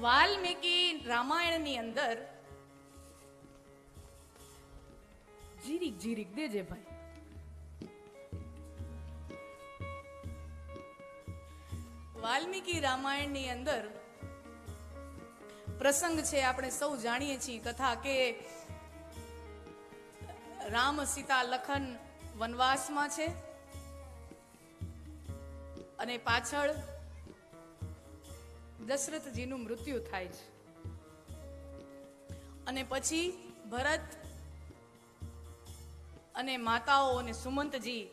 વાલ્મીકી રામાયણની અંદર જીરીક જીરીક દેજે ભાઈ વાલ્મીકી રામાયણની અંદર પ્રસંગ છે આપણે સૌ જાણીએ છીએ કથા કે રામ સીતા લખન વનવાસમાં છે અને પાછળ દશરથજીનું મૃત્યુ થાય છે. અને પછી ભરત અને માતાઓ અને સુમંતજી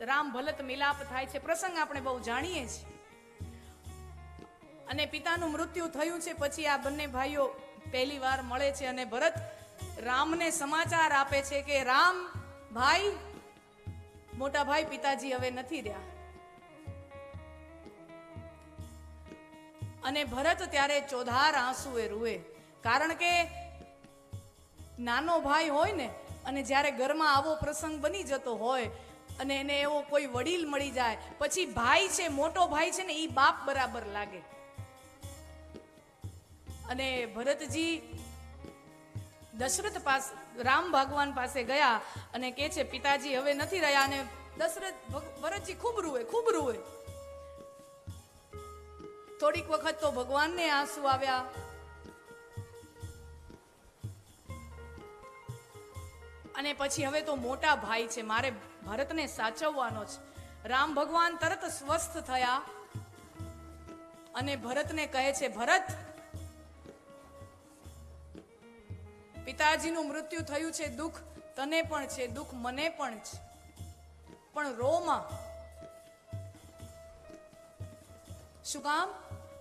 રામ ભલત મિલાપ થાય છે. પ્રસંગ આપણે બહુ જાણીએ છીએ. અને પિતાનું મૃત્યુ થયું છે, પછી આ બંને ભાઈઓ પહેલી વાર મળે છે અને ભરત રામને સમાચાર આપે છે કે, રામ ભાઈ, મોટા ભાઈ પિતાજી હવે નથી રહ્યા. અને ભરત ત્યારે ચોધાર આંસુએ રૂએ. કારણ કે નાનો ભાઈ હોય ને, અને જ્યારે ઘરમાં આવો પ્રસંગ બની જતો હોય, અને એને એવો કોઈ વડીલ મળી જાય, પછી ભાઈ છે, મોટો ભાઈ છે ને એ બાપ બરાબર લાગે. અને ભરતજી દશરથ પાસે, રામ ભગવાન પાસે ગયા અને કે છે, પિતાજી, હવે નથી રહ્યા. અને દશરથ ભરતજી ખૂબ રૂએ ખૂબ રૂએ. થોડીક વખત તો ભગવાનને આંસુ આવ્યા. અને પછી હવે તો મોટા ભાઈ છે, મારે ભરતને સાચવવાનો છે રામ ભગવાન તરત સ્વસ્થ થયા અને ભરતને કહે છે, ભરત, પિતાજીનું મૃત્યુ થયું છે, દુઃખ તને પણ છે, દુઃખ મને પણ છે. પણ રોમાં શું કામ?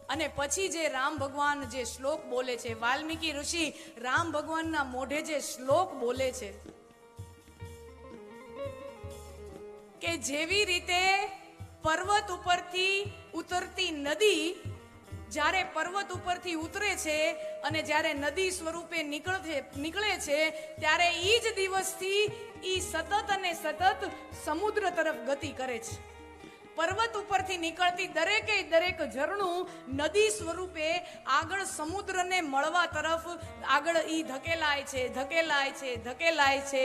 અને પછી જે રામ ભગવાન જે શ્લોક બોલે છે, વાલ્મીકી ઋષિ રામ ભગવાનના મોઢે જે શ્લોક બોલે છે, કે જેવી રીતે પર્વત ઉપરથી ઉતરતી નદી જ્યારે પર્વત ઉપરથી ઉતરે છે અને જ્યારે નદી સ્વરૂપે નીકળે નીકળે છે, ત્યારે એ જ દિવસથી એ સતત અને સતત સમુદ્ર તરફ ગતિ કરે છે. પર્વત ઉપરથી નીકળતી દરેકે દરેક ઝરણું નદી સ્વરૂપે આગળ સમુદ્રને મળવા તરફ આગળ ઈ ધકેલાય છે ધકેલાય છે ધકેલાય છે.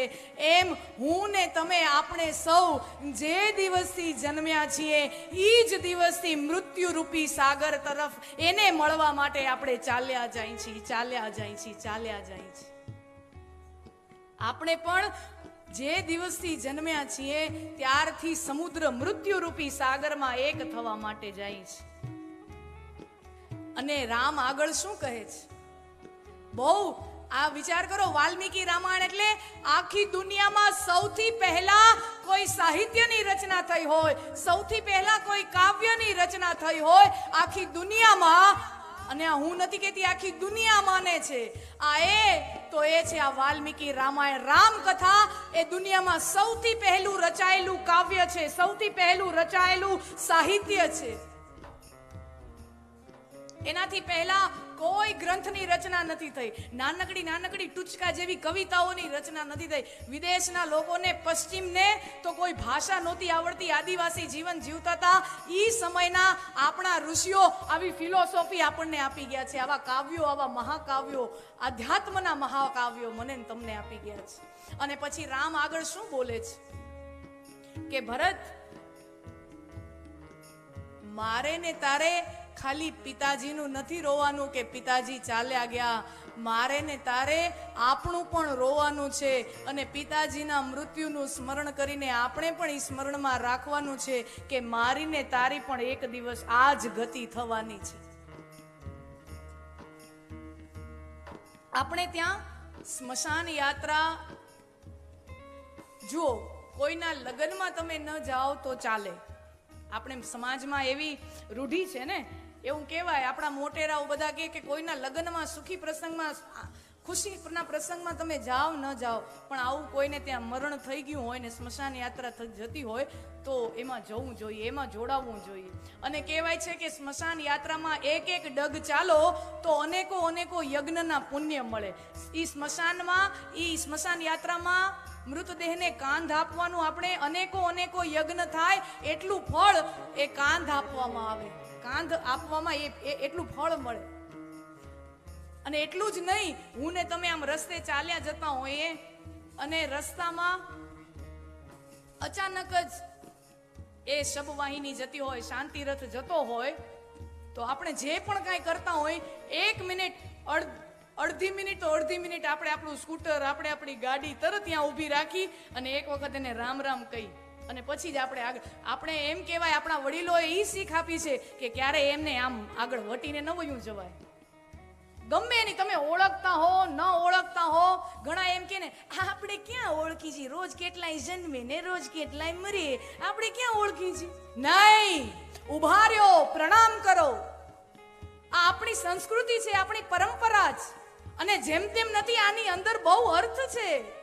એમ હું ને તમે આપણે સૌ જે દિવસથી જન્મ્યા છીએ, ઈ જ દિવસથી મૃત્યુરૂપી સાગર તરફ એને મળવા માટે આપણે ચાલ્યા જાય છીએ, ચાલ્યા જાય છીએ, ચાલ્યા જાય છીએ. આપણે પણ જે દિવસથી જન્મ્યા છીએ, ત્યારથી સમુદ્ર મૃત્યુરૂપી સાગરમાં એક થવા માટે જાય છે. અને રામ આગળ શું કહે છે? બહુ, આ વિચાર કરો, વાલ્મીકી રામાયણ એટલે આખી દુનિયામાં સૌથી પહેલા કોઈ સાહિત્યની રચના થઈ હોય, સૌથી પહેલા કોઈ કાવ્યની રચના થઈ હોય, આખી દુનિયામાં અને આ હું નથી કહેતી, આખી દુનિયા માને છે. આ એ તો એ છે આ વાલ્મીકી રામાયણ. રામકથા એ દુનિયામાં સૌથી પહેલું રચાયેલું કાવ્ય છે, સૌથી પહેલું રચાયેલું સાહિત્ય છે. એનાથી પહેલા કોઈ ગ્રંથની રચના નથી થઈ. નાનકડી નાનકડી ટુચકા જેવી કવિતાઓની રચના નથી થઈ. વિદેશના લોકોને પશ્ચિમને તો કોઈ ભાષા નહોતી આવડતી. આદિવાસી જીવન જીવતા હતા. એ સમયના આપણા ઋષિઓ આવી ફિલોસોફી આપણને આપી ગયા છે. આવા કાવ્યો, આવા મહાકાવ્યો, આધ્યાત્મના મહાકાવ્યો મને તમને આપી ગયા છે. અને પછી રામ આગળ શું બોલે છે? કે ભરત, મારે ને તારે ખાલી પિતાજીનું નથી રોવાનું કે પિતાજી ચાલ્યા ગયા. મારે ને તારે આપણું પણ રોવાનું છે અને પિતાજીના મૃત્યુનું સ્મરણ કરીને આપણે પણ એ સ્મરણમાં રાખવાનું છે કે મારી ને તારી પણ એક દિવસ આ જ ગતિ થવાની છે. આપણે ત્યાં સ્મશાન યાત્રા જુઓ, કોઈના લગ્નમાં તમે ન જાઓ તો ચાલે. આપણે સમાજમાં એવી રૂઢી છે ને એવું કહેવાય, આપણા મોટેરાઓ બધા કહે કે કોઈના લગ્નમાં સુખી પ્રસંગમાં ખુશીના પ્રસંગમાં તમે જાઓ ન જાઓ, પણ આવું કોઈને ત્યાં મરણ થઈ ગયું હોય ને સ્મશાન યાત્રા જતી હોય, તો એમાં જવું જોઈએ, એમાં જોડાવવું જોઈએ. અને કહેવાય છે કે સ્મશાન યાત્રામાં એક એક ડગ ચાલો, તો અનેકો અનેકો યજ્ઞના પુણ્ય મળે. એ સ્મશાનમાં એ સ્મશાન યાત્રામાં મૃતદેહને કાંધ આપવાનું આપણે અનેકો અનેકો યજ્ઞ થાય, એટલું ફળ એ કાંધ આપવામાં આવે. કાંધ આપવામાં એ એટલું ફળ મળે. અને એટલું જ નહીં, હું ને તમે આમ રસ્તે ચાલ્યા જતા હોઈએ અને રસ્તામાં અચાનક જ એ શબવાહિની જતી હોય શાંતિ રથ જતો હોય, તો આપણે જે પણ કાંઈ કરતા હોય, એક મિનિટ અડધ અડધી મિનિટ તો અડધી મિનિટ આપણે આપણું સ્કૂટર, આપણે આપણી ગાડી તરત ત્યાં ઊભી રાખી અને એક વખત એને રામ રામ કહી અને પછી જ આપણે આગળ આપણે એમ કહેવાય, આપણા વડીલોએ એ શીખ આપી છે કે ક્યારે એમને આમ આગળ વટીને ન વયું જવાય. ગમે એની તમે ઓળખતા હો, ન ઓળખતા હો, ઘણા એમ કે ને "આ આપણે ક્યાં ઓળખી છીએ? રોજ કેટલાય જન્મે ને રોજ કેટલાય મરીએ આપણે ક્યાં ઓળખી છીએ? નહીં. ઊભા પ્રણામ કરો. આ આપણી સંસ્કૃતિ છે, આપણી પરંપરા છે અને જેમ તેમ નથી, આની અંદર બહુ અર્થ છે.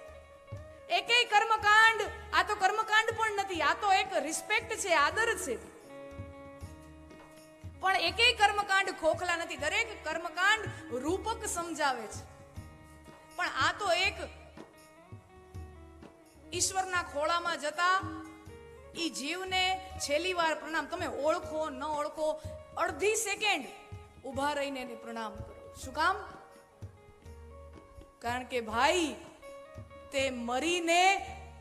એકેય કર્મકાંડ, આ તો કર્મકાંડ પણ નથી, આ તો એક રિસ્પેક્ટ છે, આદર છે. પણ એકેય કર્મકાંડ ખોખલા નથી, દરેક કર્મકાંડ રૂપક સમજાવે છે. પણ આ તો એક ઈશ્વરના ખોળામાં જતા ઈ જીવને છેલ્લી વાર પ્રણામ, તમે ઓળખો, ન ઓળખો, અડધી સેકન્ડ ઊભા રહીને પ્રણામ કરો. શું કામ? કારણ કે ભાઈ તે મરીને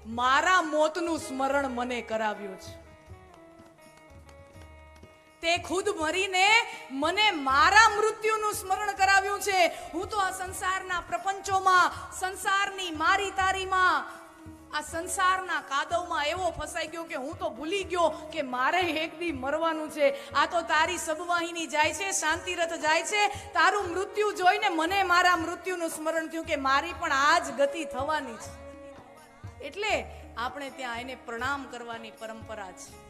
મારા મોતનું સ્મરણ મને કરાવ્યું છે. તે ખુદ મરીને મને મારા મૃત્યુનું સ્મરણ કરાવ્યું છે. હું તો આ સંસારના પ્રપંચોમાં, સંસારની મારી તારીમાં આ સંસારના કાદવમાં એવો ફસાઈ ગયો કે હું તો ભૂલી ગયો કે મારે એક દી મરવાનું છે. આ તો તારી સબવાહિની જાય છે, શાંતિરથ જાય છે. તારું મૃત્યુ જોઈને મને મારા મૃત્યુનું સ્મરણ થયું કે મારી પણ આ જ ગતિ થવાની છે. એટલે આપણે ત્યાં એને પ્રણામ કરવાની પરંપરા છે.